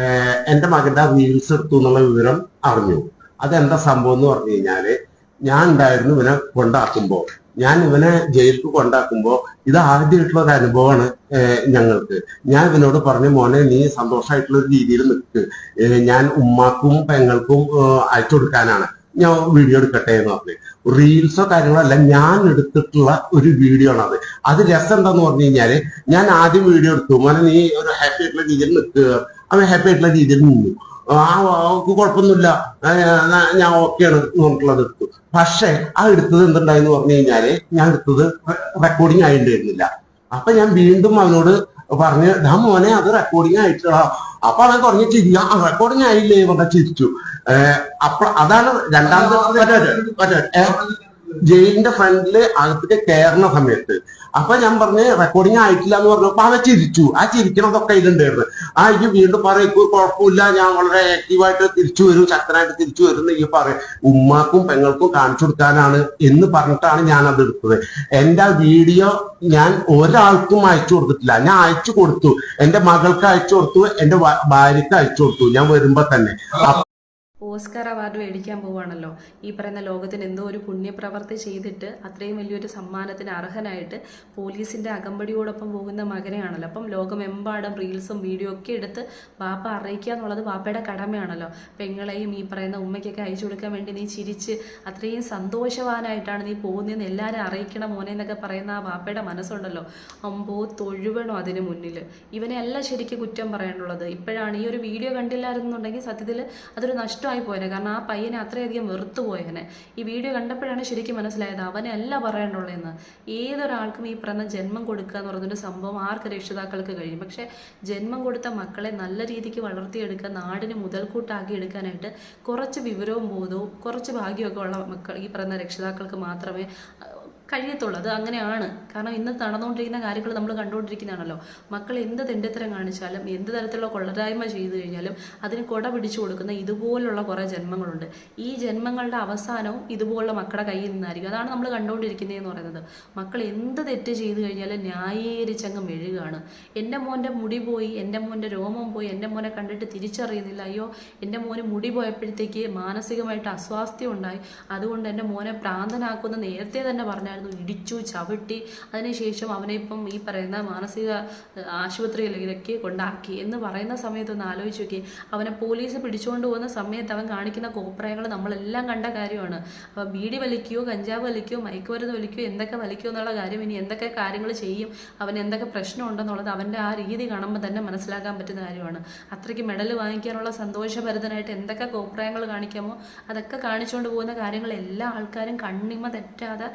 ഏഹ് എന്റെ മകന്റെ റീൽസ് എടുത്തു എന്നുള്ള വിവരം അറിഞ്ഞു. അതെന്താ സംഭവം എന്ന് പറഞ്ഞു കഴിഞ്ഞാൽ ഞാൻ ഉണ്ടായിരുന്നു ഇവനെ കൊണ്ടാക്കുമ്പോ. ഞാൻ ഇവനെ ജയിലിൽ കൊണ്ടാക്കുമ്പോൾ ഇത് ആദ്യമായിട്ടുള്ള ഒരു അനുഭവമാണ് ഞങ്ങൾക്ക്. ഞാൻ ഇവനോട് പറഞ്ഞു മോനെ നീ സന്തോഷമായിട്ടുള്ള ഒരു രീതിയിൽ നിൽക്ക്. ഞാൻ ഉമ്മാക്കും പെങ്ങൾക്കും അയച്ചു കൊടുക്കാനാണ്. ഞാൻ വീഡിയോ എടുക്കട്ടെ എന്ന് പറഞ്ഞു. റീൽസോ കാര്യങ്ങളോ അല്ല ഞാൻ എടുത്തിട്ടുള്ള ഒരു വീഡിയോ ആണ് അത്. അത് രസം എന്താന്ന് പറഞ്ഞു കഴിഞ്ഞാൽ ഞാൻ ആദ്യം വീഡിയോ എടുത്തു. മോനെ നീ ഒരു ഹാപ്പി ആയിട്ടുള്ള രീതിയിൽ നിൽക്കുക അവൻ ഹാപ്പി ആയിട്ടുള്ള രീതിയിൽ നിന്നു. ആ കുഴപ്പമൊന്നുമില്ല. ഞാൻ- ഓക്കെയാണ് എന്ന് പറഞ്ഞിട്ടുള്ളത് എടുത്തു. പക്ഷെ ആ എടുത്തത് എന്തുണ്ടായെന്ന് പറഞ്ഞു കഴിഞ്ഞാൽ ഞാൻ എടുത്തത് റെക്കോർഡിങ് ആയിട്ടുണ്ടായിരുന്നില്ല. അപ്പൊ ഞാൻ വീണ്ടും അവനോട് പറഞ്ഞ് ഡാ മോനെ അത് റെക്കോർഡിങ് ആയിട്ടുള്ള അപ്പൊ അവൻ കുറഞ്ഞ ചിരി ആ റെക്കോർഡിങ് ആയില്ലേ? പറഞ്ഞ ചിരിച്ചു. അപ്പൊ അതാണ് രണ്ടാമത്തെ ജയിലിന്റെ ഫ്രണ്ടിൽ അകത്തേക്ക് കയറുന്ന സമയത്ത്. അപ്പൊ ഞാൻ പറഞ്ഞ് റെക്കോർഡിങ് ആയിട്ടില്ല എന്ന് പറഞ്ഞപ്പോ അവൻ ചിരിച്ചു. ആ ചിരിക്കണതൊക്കെ ഇതുണ്ടായിരുന്നു ആ ഈ വീണ്ടും പറയും കുഴപ്പമില്ല. ഞാൻ വളരെ ആക്റ്റീവായിട്ട് തിരിച്ചു വരും. ശക്തനായിട്ട് തിരിച്ചു വരും ഈ പറയും. ഉമ്മാക്കും പെങ്ങൾക്കും കാണിച്ചു കൊടുക്കാനാണ് എന്ന് പറഞ്ഞിട്ടാണ് ഞാൻ അത് എടുത്തത്. എന്റെ വീഡിയോ ഞാൻ ഒരാൾക്കും അയച്ചു കൊടുത്തിട്ടില്ല. ഞാൻ അയച്ചു കൊടുത്തു. എന്റെ മകൾക്ക് അയച്ചു കൊടുത്തു. എന്റെ ഭാര്യക്ക് അയച്ചു കൊടുത്തു. ഞാൻ വരുമ്പോ തന്നെ. ഓസ്കാർ അവാർഡ് മേടിക്കാൻ പോവുകയാണല്ലോ ഈ പറയുന്ന ലോകത്തിന് എന്തോ ഒരു പുണ്യപ്രവർത്തി ചെയ്തിട്ട് അത്രയും വലിയൊരു സമ്മാനത്തിന് അർഹനായിട്ട് പോലീസിന്റെ അകമ്പടിയോടൊപ്പം പോകുന്ന മകനെയാണല്ലോ. അപ്പം ലോകമെമ്പാടും റീൽസും വീഡിയോ ഒക്കെ എടുത്ത് വാപ്പ അറിയിക്കുക എന്നുള്ളത് ബാപ്പയുടെ കടമയാണല്ലോ. പെങ്ങളെയും ഈ പറയുന്ന ഉമ്മയ്ക്കൊക്കെ അയച്ചു കൊടുക്കാൻ വേണ്ടി നീ ചിരിച്ച് അത്രയും സന്തോഷവാനായിട്ടാണ് നീ പോകുന്നതെന്ന് എല്ലാവരും അറിയിക്കണം മോനെ എന്നൊക്കെ പറയുന്ന ആ ബാപ്പയുടെ മനസ്സുണ്ടല്ലോ. അമ്പോ തൊഴുവണോ അതിന് മുന്നിൽ ഇവനെ അല്ല ശരിക്കും കുറ്റം പറയാനുള്ളത്. ഇപ്പോഴാണ് ഈ ഒരു വീഡിയോ കണ്ടില്ലായിരുന്നുണ്ടെങ്കിൽ സത്യത്തിൽ അതൊരു നഷ്ടമായി പോയനെ കാരണം ആ പയ്യനെ അത്രയധികം വെറുത്തു പോയനെ. ഈ വീഡിയോ കണ്ടപ്പോഴാണ് ശരിക്കും മനസ്സിലായത് അവനെ അല്ല പറയേണ്ടുള്ളതെന്ന് ഏതൊരാൾക്കും ഈ പറഞ്ഞ ജന്മം കൊടുക്കുക എന്ന് പറഞ്ഞൊരു സംഭവം ആർക്ക് രക്ഷിതാക്കൾക്ക് കഴിയും? പക്ഷേ ജന്മം കൊടുത്ത മക്കളെ നല്ല രീതിക്ക് വളർത്തിയെടുക്കുക നാടിന് മുതൽക്കൂട്ടാക്കി എടുക്കാനായിട്ട് കുറച്ച് വിവരവും ബോധവും കുറച്ച് ഭാഗ്യമൊക്കെ ഉള്ള മക്കൾ ഈ പറയുന്ന രക്ഷിതാക്കൾക്ക് മാത്രമേ കഴിയത്തുള്ളൂ അത് അങ്ങനെയാണ്. കാരണം ഇന്ന് നടന്നുകൊണ്ടിരിക്കുന്ന കാര്യങ്ങൾ നമ്മൾ കണ്ടുകൊണ്ടിരിക്കുന്നതാണല്ലോ. മക്കൾ എന്ത് തെണ്ടിത്തരം കാണിച്ചാലും എന്ത് തരത്തിലുള്ള കൊള്ളരായ്മ ചെയ്തു കഴിഞ്ഞാലും അതിന് കൊട പിടിച്ചു കൊടുക്കുന്ന ഇതുപോലുള്ള കുറേ ജന്മങ്ങളുണ്ട്. ഈ ജന്മങ്ങളുടെ അവസാനവും ഇതുപോലുള്ള മക്കളുടെ കയ്യിൽ നിന്നായിരിക്കും. അതാണ് നമ്മൾ കണ്ടുകൊണ്ടിരിക്കുന്നതെന്ന് പറയുന്നത്. മക്കൾ എന്ത് തെറ്റ് ചെയ്തു കഴിഞ്ഞാലും ന്യായീകരിച്ചങ്ങ് മെഴുകാണ്. എന്റെ മോന്റെ മുടി പോയി എന്റെ മോന്റെ രോമം പോയി എന്റെ മോനെ കണ്ടിട്ട് തിരിച്ചറിയുന്നില്ല. അയ്യോ എന്റെ മോന് മുടി പോയപ്പോഴത്തേക്ക് മാനസികമായിട്ട് അസ്വാസ്ഥ്യം ഉണ്ടായി അതുകൊണ്ട് എന്റെ മോനെ പ്രാന്തനാക്കുമെന്ന് നേരത്തെ തന്നെ പറഞ്ഞായിരുന്നു ഇടിച്ചു ചവിട്ടി അതിനുശേഷം അവനെ ഇപ്പം ഈ പറയുന്ന മാനസിക ആശുപത്രിയിലേക്ക് കൊണ്ടാക്കി എന്ന് പറയുന്ന സമയത്ത് ഒന്ന് ആലോചിച്ച് നോക്കി അവനെ പോലീസ് പിടിച്ചുകൊണ്ട് പോകുന്ന സമയത്ത് അവൻ കാണിക്കുന്ന കോപ്രായങ്ങൾ നമ്മളെല്ലാം കണ്ട കാര്യമാണ്. അപ്പോൾ ബീഡി വലിക്കുകയോ കഞ്ചാവ് വലിക്കുകയോ മയക്കുമരുന്ന് വലിക്കുകയോ എന്തൊക്കെ വലിക്കുകയോ എന്നുള്ള കാര്യം ഇനി എന്തൊക്കെ കാര്യങ്ങൾ ചെയ്യും അവൻ എന്തൊക്കെ പ്രശ്നം ഉണ്ടെന്നുള്ളത് അവന്റെ ആ രീതി കാണുമ്പോൾ തന്നെ മനസ്സിലാക്കാൻ പറ്റുന്ന കാര്യമാണ്. അത്രയ്ക്ക് മെഡൽ വാങ്ങിക്കാനുള്ള സന്തോഷഭരിതനായിട്ട് എന്തൊക്കെ കോപ്രയങ്ങൾ കാണിക്കാമോ അതൊക്കെ കാണിച്ചുകൊണ്ട് പോകുന്ന കാര്യങ്ങൾ എല്ലാ ആൾക്കാരും കണ്ണിമ തെറ്റാതെ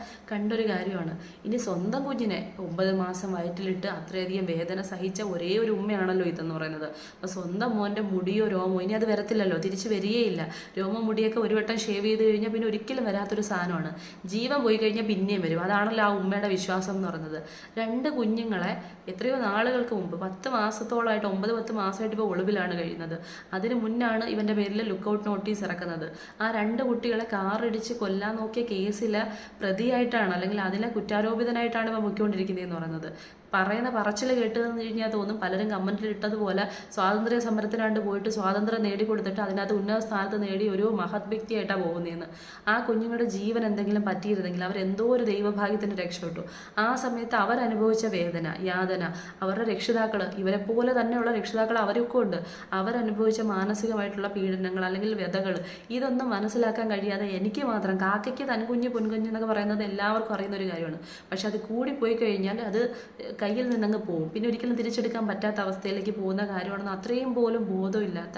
കണ്ടൊരു കാര്യമാണ്. ഇനി സ്വന്തം കുഞ്ഞിനെ ഒമ്പത് മാസം വയറ്റിലിട്ട് അത്രയധികം വേദന സഹിച്ച ഒരേ ഒരു ഉമ്മയാണല്ലോ ഇതെന്ന് പറയുന്നത്. അപ്പോൾ സ്വന്തം മോന്റെ മുടിയോ രോമോ ഇനി അത് വരത്തില്ലല്ലോ തിരിച്ചു വരികയില്ല. രോമോ മുടിയൊക്കെ ഒരു വട്ടം ഷേവ് ചെയ്ത് കഴിഞ്ഞാൽ പിന്നെ ഒരിക്കലും വരാത്തൊരു സാധനമാണ്. ജീവൻ പോയി കഴിഞ്ഞാൽ പിന്നെയും വരും. അതാണല്ലോ ആ ഉമ്മയുടെ വിശ്വാസം എന്ന് പറയുന്നത്. രണ്ട് കുഞ്ഞുങ്ങളെ എത്രയോ നാളുകൾക്ക് മുമ്പ് പത്ത് മാസത്തോളമായിട്ട് ഒമ്പത് പത്ത് മാസമായിട്ട് ഇപ്പോൾ ഒളിവിലാണ് കഴിയുന്നത്. അതിന് മുന്നാണ് ഇവന്റെ പേരിൽ ലുക്കൗട്ട് നോട്ടീസ് ഇറക്കുന്നത്. ആ രണ്ട് കുട്ടികളെ കാറിടിച്ച് കൊല്ലാൻ നോക്കിയ കേസിലെ പ്രതിയായിട്ടാണ് അല്ലെങ്കിൽ അതിലെ കുറ്റാരോപിതനായിട്ടാണ് ഇപ്പോൾ പൊയ്ക്കൊണ്ടിരിക്കുന്നത് എന്ന് പറയുന്നത്. പറയുന്ന പറച്ചിൽ കേട്ട് നിന്ന് കഴിഞ്ഞാൽ തോന്നും പലരും കമന്റിൽ ഇട്ടതുപോലെ സ്വാതന്ത്ര്യ സമരത്തിനാണ്ട് പോയിട്ട് സ്വാതന്ത്ര്യം നേടിക്കൊടുത്തിട്ട് അതിനകത്ത് ഉന്നത സ്ഥാനത്ത് നേടി ഒരു മഹത് വ്യക്തിയായിട്ടാണ് പോകുന്നതെന്ന്. ആ കുഞ്ഞുങ്ങളുടെ ജീവൻ എന്തെങ്കിലും പറ്റിയിരുന്നെങ്കിൽ അവരെന്തോ ഒരു ദൈവഭാഗ്യത്തിന് രക്ഷപ്പെട്ടു. ആ സമയത്ത് അവരനുഭവിച്ച വേദന യാതന അവരുടെ രക്ഷിതാക്കൾ ഇവരെ പോലെ തന്നെയുള്ള രക്ഷിതാക്കൾ അവരൊക്കെ ഉണ്ട്. അവരനുഭവിച്ച മാനസികമായിട്ടുള്ള പീഡനങ്ങൾ അല്ലെങ്കിൽ വ്യതകൾ ഇതൊന്നും മനസ്സിലാക്കാൻ കഴിയാതെ എനിക്ക് മാത്രം കാക്കയ്ക്ക് തൻകുഞ്ഞ് പൊൻകുഞ്ഞ് എന്നൊക്കെ പറയുന്നത് എല്ലാവർക്കും അറിയുന്ന ഒരു കാര്യമാണ്. പക്ഷെ അത് കൂടി പോയി കഴിഞ്ഞാൽ അത് കയ്യിൽ നിന്നങ്ങ് പോകും. പിന്നെ ഒരിക്കലും തിരിച്ചെടുക്കാൻ പറ്റാത്ത അവസ്ഥയിലേക്ക് പോകുന്ന കാര്യമാണെന്ന് അത്രയും പോലും ബോധമില്ലാത്ത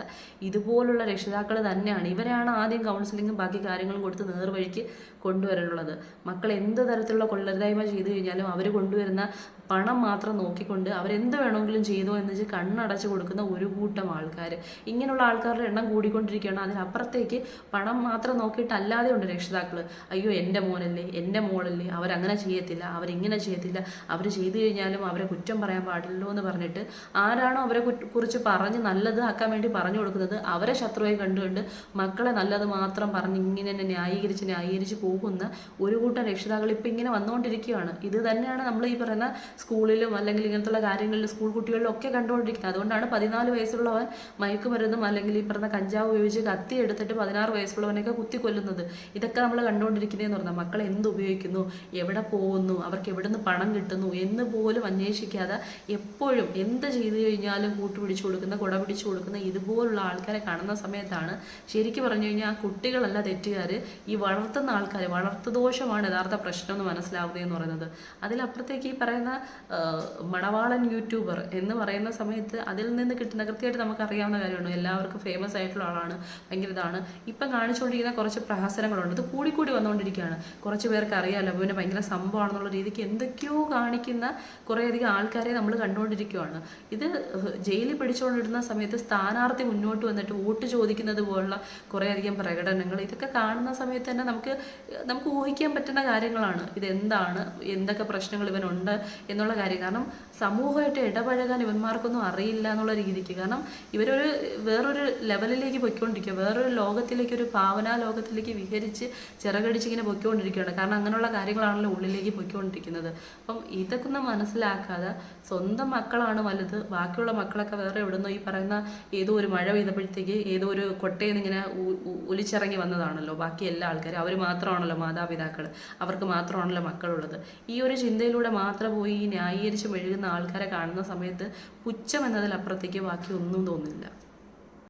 ഇതുപോലുള്ള രക്ഷിതാക്കൾ തന്നെയാണ് ഇവരാണ് ആദ്യം കൗൺസിലിങ്ങും ബാക്കി കാര്യങ്ങളും കൊടുത്ത് നേർവഴിക്ക് കൊണ്ടുവരാനുള്ളത്. മക്കൾ എന്ത് തരത്തിലുള്ള കൊള്ളരുതായ്മ ചെയ്തു കഴിഞ്ഞാലും അവർ കൊണ്ടുവരുന്ന പണം മാത്രം നോക്കിക്കൊണ്ട് അവരെന്ത് വേണമെങ്കിലും ചെയ്തോ എന്ന് വെച്ച് കണ്ണടച്ച് കൊടുക്കുന്ന ഒരു കൂട്ടം ആൾക്കാർ ഇങ്ങനെയുള്ള ആൾക്കാരുടെ എണ്ണം കൂടിക്കൊണ്ടിരിക്കുകയാണ്. അതിനപ്പുറത്തേക്ക് പണം മാത്രം നോക്കിയിട്ടല്ലാതെ ഉണ്ട് രക്ഷിതാക്കൾ അയ്യോ എന്റെ മോനല്ലേ എന്റെ മോളല്ലേ അവരങ്ങനെ ചെയ്യത്തില്ല അവരിങ്ങനെ ചെയ്യത്തില്ല. അവർ ചെയ്തു കഴിഞ്ഞാലും അവരെ കുറ്റം പറയാൻ പാടില്ലല്ലോ എന്ന് പറഞ്ഞിട്ട് ആരാണോ അവരെ കുറിച്ച് പറഞ്ഞ് നല്ലത് ആക്കാൻ വേണ്ടി പറഞ്ഞു കൊടുക്കുന്നത് അവരെ ശത്രുവായി കണ്ടുകൊണ്ട് മക്കളെ നല്ലത് മാത്രം പറഞ്ഞ് ഇങ്ങനെ തന്നെ ന്യായീകരിച്ച് ന്യായീകരിച്ച് പോകുന്ന ഒരു കൂട്ടം രക്ഷിതാക്കൾ ഇപ്പം ഇങ്ങനെ വന്നുകൊണ്ടിരിക്കുകയാണ്. ഇത് തന്നെയാണ് നമ്മൾ ഈ പറയുന്ന സ്കൂളിലും അല്ലെങ്കിൽ ഇങ്ങനത്തുള്ള കാര്യങ്ങളിൽ സ്കൂൾ കുട്ടികളിലും ഒക്കെ കണ്ടുകൊണ്ടിരിക്കുന്നത്. അതുകൊണ്ടാണ് പതിനാല് വയസ്സുള്ളവൻ മയക്കുമരുന്നും അല്ലെങ്കിൽ ഈ പറഞ്ഞ കഞ്ചാവ് ഉപയോഗിച്ച് കത്തി എടുത്തിട്ട് പതിനാറ് വയസ്സുള്ളവനൊക്കെ കുത്തി കൊല്ലുന്നത് ഇതൊക്കെ നമ്മൾ കണ്ടുകൊണ്ടിരിക്കുന്നതെന്ന് പറഞ്ഞാൽ മക്കൾ എന്ത് ഉപയോഗിക്കുന്നു? എവിടെ പോകുന്നു? അവർക്ക് എവിടെ നിന്ന് പണം കിട്ടുന്നു? എന്ന് പോലും അന്വേഷിക്കാതെ എപ്പോഴും എന്ത് ചെയ്തു കഴിഞ്ഞാലും കൂട്ടുപിടിച്ചു കൊടുക്കുന്ന കുട പിടിച്ചു കൊടുക്കുന്ന ഇതുപോലുള്ള ആൾക്കാരെ കാണുന്ന സമയത്താണ് ശരിക്കും പറഞ്ഞു കഴിഞ്ഞാൽ ആ കുട്ടികളല്ല തെറ്റുകാർ ഈ വളർത്തുന്ന ആൾക്കാർ വളർത്തുദോഷമാണ് യഥാർത്ഥ പ്രശ്നം എന്ന് മനസ്സിലാവുക എന്ന് പറയുന്നത്. അതിലപ്പുറത്തേക്ക് ഈ പറയുന്ന മണവാളൻ യൂട്യൂബർ എന്ന് പറയുന്ന സമയത്ത് അതിൽ നിന്ന് കിട്ടുന്ന കൃത്യമായിട്ട് നമുക്ക് അറിയാവുന്ന കാര്യമാണ്. എല്ലാവർക്കും ഫേമസ് ആയിട്ടുള്ള ആളാണ് ഭയങ്കര ഇതാണ്. ഇപ്പം കാണിച്ചുകൊണ്ടിരിക്കുന്ന കുറച്ച് പ്രഹസനങ്ങളുണ്ട്. ഇത് കൂടിക്കൂടി വന്നുകൊണ്ടിരിക്കുകയാണ്. കുറച്ച് പേർക്ക് അറിയാമല്ലോ പിന്നെ ഭയങ്കര സംഭവമാണെന്നുള്ള രീതിക്ക് എന്തൊക്കെയോ കാണിക്കുന്ന കുറേയധികം ആൾക്കാരെ നമ്മൾ കണ്ടുകൊണ്ടിരിക്കുകയാണ് ഇത് ജയിലിൽ പിടിച്ചുകൊണ്ടിരുന്ന സമയത്ത് സ്ഥാനാർത്ഥി മുന്നോട്ട് വന്നിട്ട് വോട്ട് ചോദിക്കുന്നത് പോലുള്ള കുറേയധികം പ്രകടനങ്ങൾ ഇതൊക്കെ കാണുന്ന സമയത്ത് തന്നെ നമുക്ക് നമുക്ക് ഊഹിക്കാൻ പറ്റുന്ന കാര്യങ്ങളാണ്. ഇതെന്താണ്? എന്തൊക്കെ പ്രശ്നങ്ങൾ ഇവനുണ്ട്? എന്നുള്ള കാര്യം. കാരണം സമൂഹമായിട്ട് ഇടപഴകാൻ ഇവന്മാർക്കൊന്നും അറിയില്ല എന്നുള്ള രീതിക്ക്. കാരണം ഇവരൊരു വേറൊരു ലെവലിലേക്ക് പൊയ്ക്കൊണ്ടിരിക്കുക. വേറൊരു ലോകത്തിലേക്ക് ഒരു ഭാവനാ ലോകത്തിലേക്ക് വിഹരിച്ച് ചിറകടിച്ച് ഇങ്ങനെ പൊയ്ക്കൊണ്ടിരിക്കുകയാണ്. കാരണം അങ്ങനെയുള്ള കാര്യങ്ങളാണല്ലോ ഉള്ളിലേക്ക് പൊയ്ക്കൊണ്ടിരിക്കുന്നത്. അപ്പം ഇതൊക്കെ ഒന്ന് മനസ്സിലാക്കാതെ സ്വന്തം മക്കളാണ് വലുത്. ബാക്കിയുള്ള മക്കളൊക്കെ വേറെ എവിടുന്നോ ഈ പറയുന്ന ഏതോ ഒരു മഴ പെയ്തപ്പോഴത്തേക്ക് ഏതോ ഒരു കൊട്ടയിൽ ഇങ്ങനെ ഒലിച്ചിറങ്ങി വന്നതാണല്ലോ ബാക്കി എല്ലാ ആൾക്കാരും. അവർ മാത്രമാണല്ലോ മാതാപിതാക്കൾ അവർക്ക് മാത്രമാണല്ലോ മക്കളുള്ളത്. ഈ ഒരു ചിന്തയിലൂടെ മാത്രം പോയി ഈ ന്യായീകരിച്ച് മെഴുകുന്ന ആൾക്കാരെ കാണുന്ന സമയത്ത് പുച്ഛം എന്നതിലപ്പുറത്തേക്ക് ബാക്കി ഒന്നും തോന്നില്ല.